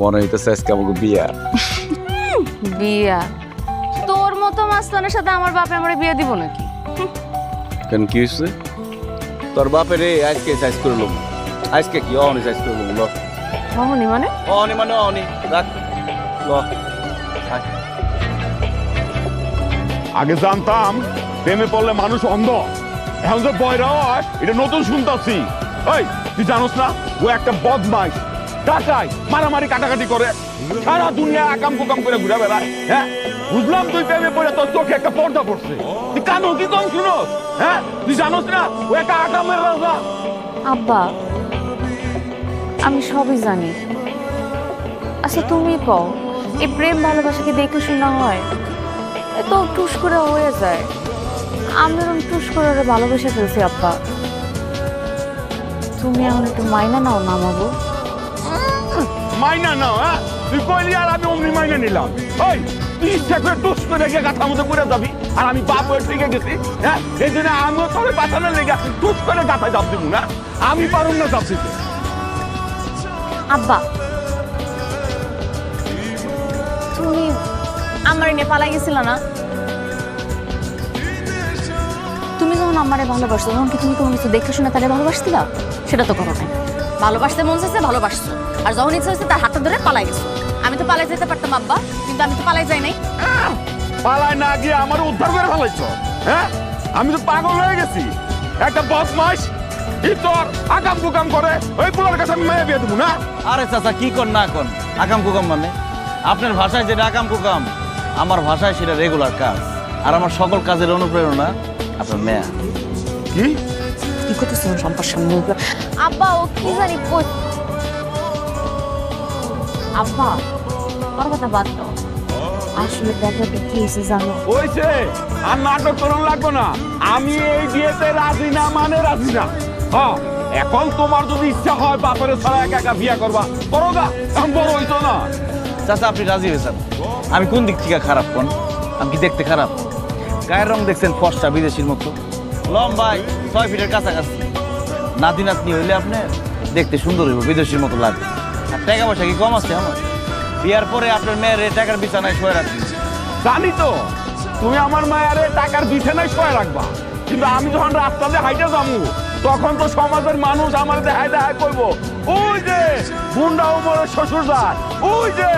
মনে হইতেছে আজকে আমাকে বিয়া। বিয়া? তোর মতো মাস্তানের সাথে আমার বাপে আমার বিয়ে দিব নাকি? কেন কি হয়েছে তোর বাপের রে আজকে সাইজ করে লোক আজকে কি? অনি সাইজ করে লোক ল। মামনি মানে? অনি মানে অনি রাখ। ল। আগে জানতাম প্রেমে পড়লে মানুষ অন্ধ। এখন যে বয়রা হয় এটা নতুন শুনতাছি। এই তুই জানোস না ও একটা বদমাইশ। টাকায় মারামারি কাটাকাটি করে। সারা দুনিয়া আকাম কুকাম করে ঘুরে বেড়ায় হ্যাঁ? বুঝলাম তুই প্রেমে পড়ে তোর চোখে একটা পর্দা পড়ছে। তুই কানো, কি কম শুনোস হ্যাঁ? তুই জানোস না, ও একটা আকামের রাজা। আব্বা, আমি সবই জানি। আচ্ছা তুমি কও, এই প্রেম ভালোবাসা কি দেখে শোনা হয়, এ তো টুস করে হয়ে যায়। আমি এরকম টুস করে ওরে ভালোবেসে ফেলছি, আব্বা। তুমি এখন একটু মাইনা নাও না মাবু মাইনা হ্যাঁ? তুই কইলি আর আমি অমনি মাইনা নিলাম। ওই তুই ইচ্ছা করে টুস করে গিয়ে গাথার মধ্যে করে যাবি, আর আমি বাপ হয়ে ঠিক গেছি হ্যাঁ? এই জন্য আমিও তোর বাঁচানোর লেগে টুস করে গাথায় চাপ দিব না? আমি পারুম না দিতে আব্বা, তুমি আমার নিয়ে পালাই গেছিল না? তুমি যখন আমারে ভালোবাসো, তখন কি তুমি কোনো কিছু দেখে শুনে তারে ভালোবাসছিলা সেটা তো করো নাই। ভালোবাসতে মন চাইছে ভালোবাসছো। আর যখন ইচ্ছা হয়েছে তার হাতটা ধরে পালাই গেছো। আমি তো পালাই যেতে পারতাম আব্বা। কিন্তু আমি তো পালাই যাই নাই! পালায় না গিয়ে আমার উদ্ধার করে ফেলাইছ হ্যাঁ? আমি তো পাগল হয়ে গেছি। একটা বদমাস তোর আকাম কুকাম করে ওই পোলার কাছে আমি মেয়ে বিয়ে দেবো না? আরে চাচা কি কর না কর? আকাম কুকাম মানে? আপনার ভাষায় যেটা আকাম কুকাম আমার ভাষায় সেটা রেগুলার কাজ। আর আমার সকল কাজের অনুপ্রেরণা আপনার মেয়া। কি? কি করতেছো? সম্পার সামনে আব্বা ও কি জানি কই আব্বা আমার কথা বাদ দাও। আসলে ব্যাপারটা কি হয়েছে জানো? হয়েছে। আর নাটক করুন লাগবো না। আমি এই বিয়েতে রাজি না মানে রাজি না। হ্যাঁ এখন তোমার যদি ইচ্ছা হয় বাপের ছাড়া একা একা বিয়ে করবা। করো গা এখন বড় হইতো না। চাচা আপনি রাজি হয়েছেন? আমি কোন দিক থেকে খারাপ কোন? আমি কি দেখতে খারাপ? গায়ের রং দেখছেন ফর্সা বিদেশির মতো। লম্বাই ছয় ফিটের কাছাকাছি। নাতি নাতনি হইলে আপনি দেখতে সুন্দর হইব বিদেশির মতো লাগবে আর টাকা পয়সা কি কম আছে আমার? বিয়ার পরে আপনার মেয়ের টাকার বিছানায় শোয়ে রাখবেন জানি তো তুমি আমার মায়ারে টাকার বিছানায় শোয়া রাখবা। কিন্তু আমি যখন রাস্তা দিয়ে হাইটে যাব তখন তো সমাজের মানুষ আমার দেখায় দেখায় করব ওই যে গুন্ডা উমরের শ্বশুর যায় ওই যে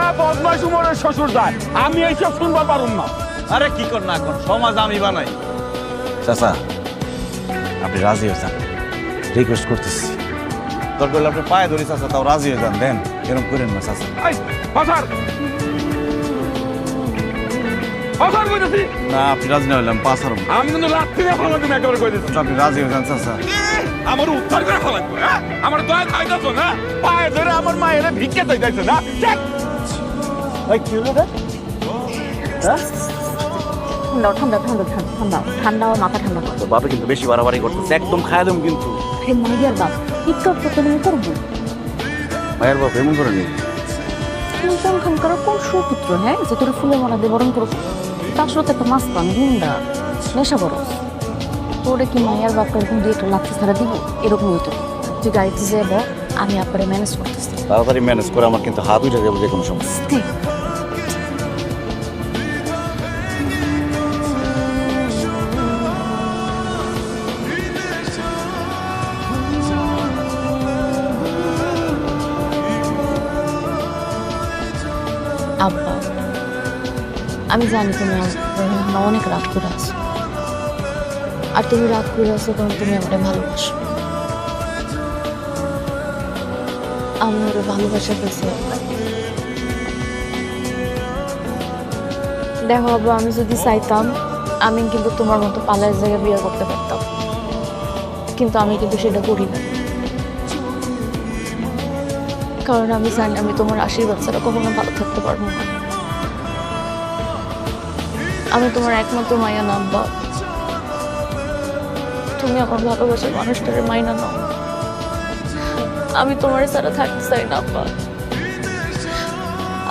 এ বদমাস উমরের শ্বশুর যায় আমি এইসব শুনবা পারুম না। আরে কি কর না কর সমাজ আমি বানাই। চাচা আপনি রাজি হয়ে যান রিকোয়েস্ট করতেছি। দরকার হলে আপনি পায়ে ধরি চাচা তাও রাজি হয়ে যান দেন। এরকম করেন না চাচা। না আপনি রাজি না হইলাম পাঁচ হারম আমি কিন্তু রাত্রি ফেলা একেবারে কইতেছি। আপনি রাজি হয়ে যান চাচা। আমার উদ্ধার করে ফেলাইবো হ্যাঁ? আমার দয়া খাইতেছ না? পায়ে ধরে আমার মায়ের ভিক্ষে দিতেছে না? চেক ঠান্ডা ঠান্ডা ঠান্ডা ঠান্ডা ঠান্ডা ঠান্ডা মাথা ঠান্ডা। বাবা কিন্তু বেশি বাড়াবাড়ি করতেছে একদম খায় কিন্তু। হে মাইয়ার বাপ টিকটক তো তুমি করব। ভাইয়ের বাপ এমন করে নেই তুমি কোন খানকার কোন সুপুত্র হ্যাঁ? যে তোর ফুলে মনা দিয়ে বরণ করো। তার সাথে একটা মাছ পান গুন্ডা নেশা বড় তোরে কি মাইয়ার বাপটা এরকম দিয়ে একটা লাথি ছাড়া দিব? এরকম হইতো। তুই গাড়িতে যাব আমি আপনারে ম্যানেজ করতেছি। তাড়াতাড়ি ম্যানেজ করে আমার কিন্তু হাত উঠে যাবে যে কোনো সময়। আমি জানি তুমি আমার অনেক রাগ করে আছো। আর তুমি রাগ করে আছো কারণ তুমি আমাকে ভালোবাসো। আমি ওরে ভালোবাসা পেয়েছি। দেখো আব্বা, আমি যদি চাইতাম, আমি কিন্তু তোমার মতো পালার জায়গায় বিয়ে করতে পারতাম। কিন্তু আমি কিন্তু সেটা করি না। কারণ আমি জানি আমি তোমার আশীর্বাদ ছাড়া কখনো ভালো থাকতে পারব না। আমি তোমার একমাত্র মায়া না আব্বা তুমি আমার ভালোবাসার মানুষটার মাইনা নাও। আমি তোমার ছাড়া থাকতে চাই না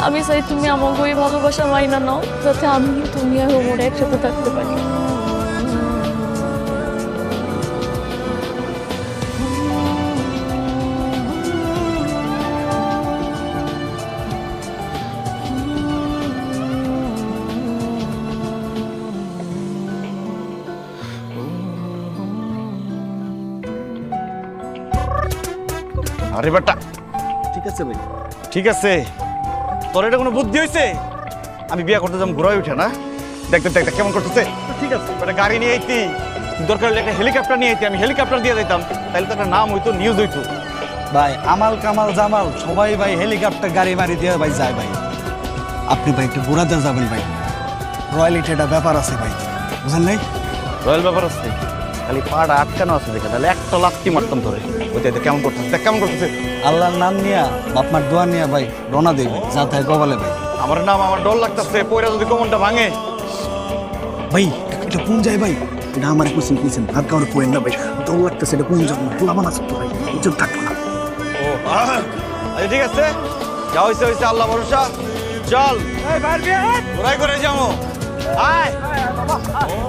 আমি চাই তুমি আমাকে ওই ভালোবাসা মাইনা নাও, যাতে আমি তুমি আর ওমরে একসাথে থাকতে পারি। আরে বেটা। ঠিক আছে ভাই। ঠিক আছে। তোর এটা কোনো বুদ্ধি হয়েছে আমি বিয়ে করতে যাম ঘুরাই উঠে না? দেখতে দেখতে কেমন করতেছে? ঠিক আছে। একটা গাড়ি নিয়ে আইতি। দরকার হলে একটা হেলিকপ্টার নিয়ে আইতি। আমি হেলিকপ্টার দিয়ে দিতাম তাহলে তো একটা নাম হইতো নিউজ হইতো। ভাই আমাল কামাল জামাল সবাই ভাই হেলিকপ্টার গাড়ি মারি দিয়ে ভাই যায় ভাই। আপনি ভাই একটু ঘোরাতে যাবেন ভাই। রয়্যালিটি একটা ব্যাপার আছে ভাই। বুঝেন নাই? রয়্যাল ব্যাপার আছে। খালি পাড়া আটকানো আছে দেখে। তাহলে একটা লাত্তি মারতাম ধরে এটা কেমন করতেছে? দেখ কেমন করতেছে? আল্লাহর নাম নিয়া বাপমার দোয়া নিয়া ভাই দেই ভাই যা তাই কবালে ভাই। আমার নাম আমার ডর লাগতেছে পয়রা যদি কমনটা ভাঙে। ভাই এটা কোন যায় ভাই? এটা আমার কোশ্চেন কিছেন আর কাউরে কোয়েন না ভাই। দৌড় লাগতেছে এটা কোন জন্য লামান আছে তো ভাই ইজ্জত থাকতো না। ও আচ্ছা ঠিক আছে। যা হয়েছে হয়েছে আল্লাহ ভরসা। চল। ঘুরাই করে যাব। আয়। এই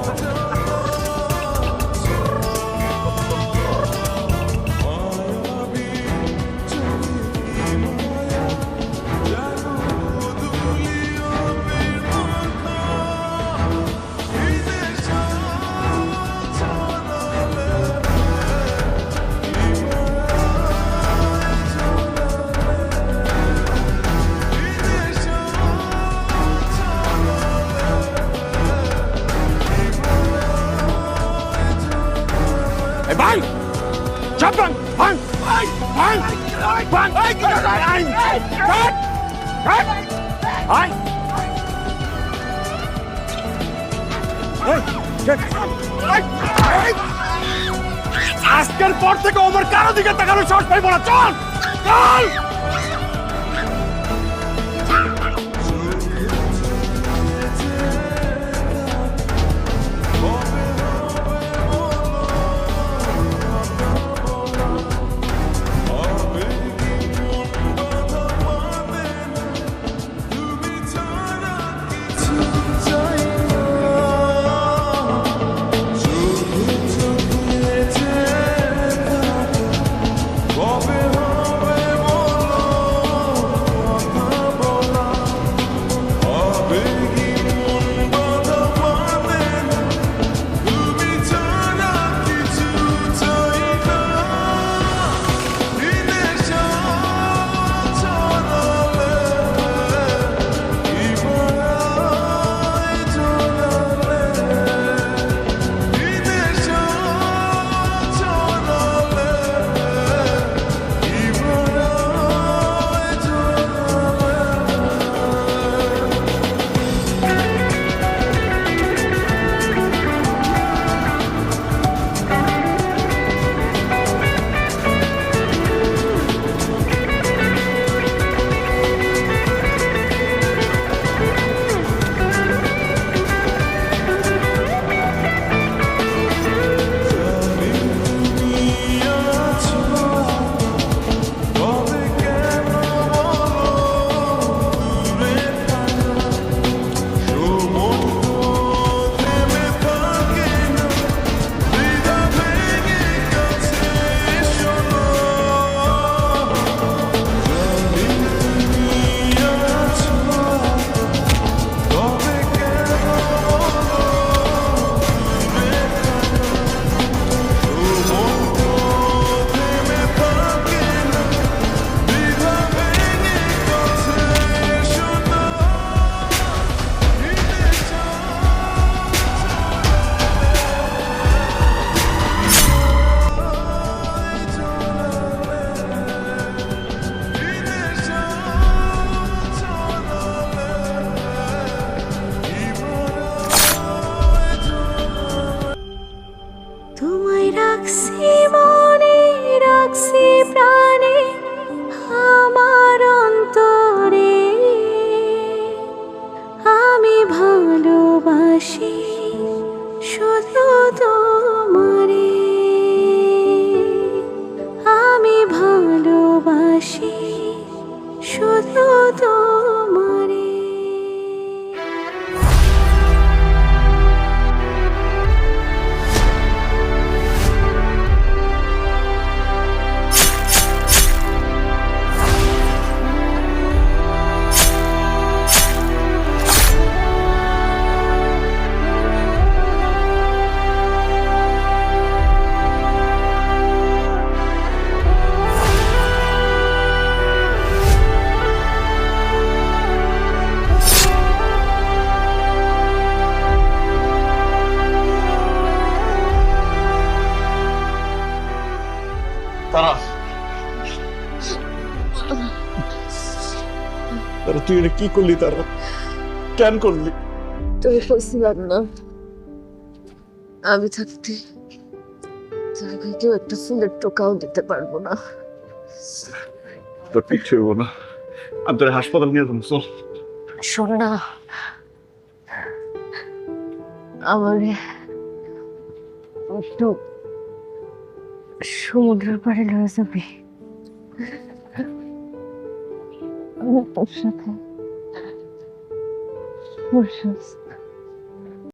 ভাঙ ভাই ভাঙ ভাঙ ভাঙ ভাঙ আই এই, check. এই, এই। আজকের পর থেকে ওমর কারও দিকে তাকানোর সাহস পাইব না। চল! চল! see. তারা তারা তুই এটা কি করলি তারা কেন করলি তুই কইছিলাম না আমি থাকতে তাকে কেউ একটা ফুলের টোকাও দিতে পারব না তোর পিছু হইব না আমি তোর হাসপাতাল নিয়ে যাব চল শোন না আমার একটু সমুদ্রের পাড়ে লয়ে যাবে। আমি তোর সাথে তোর সাথে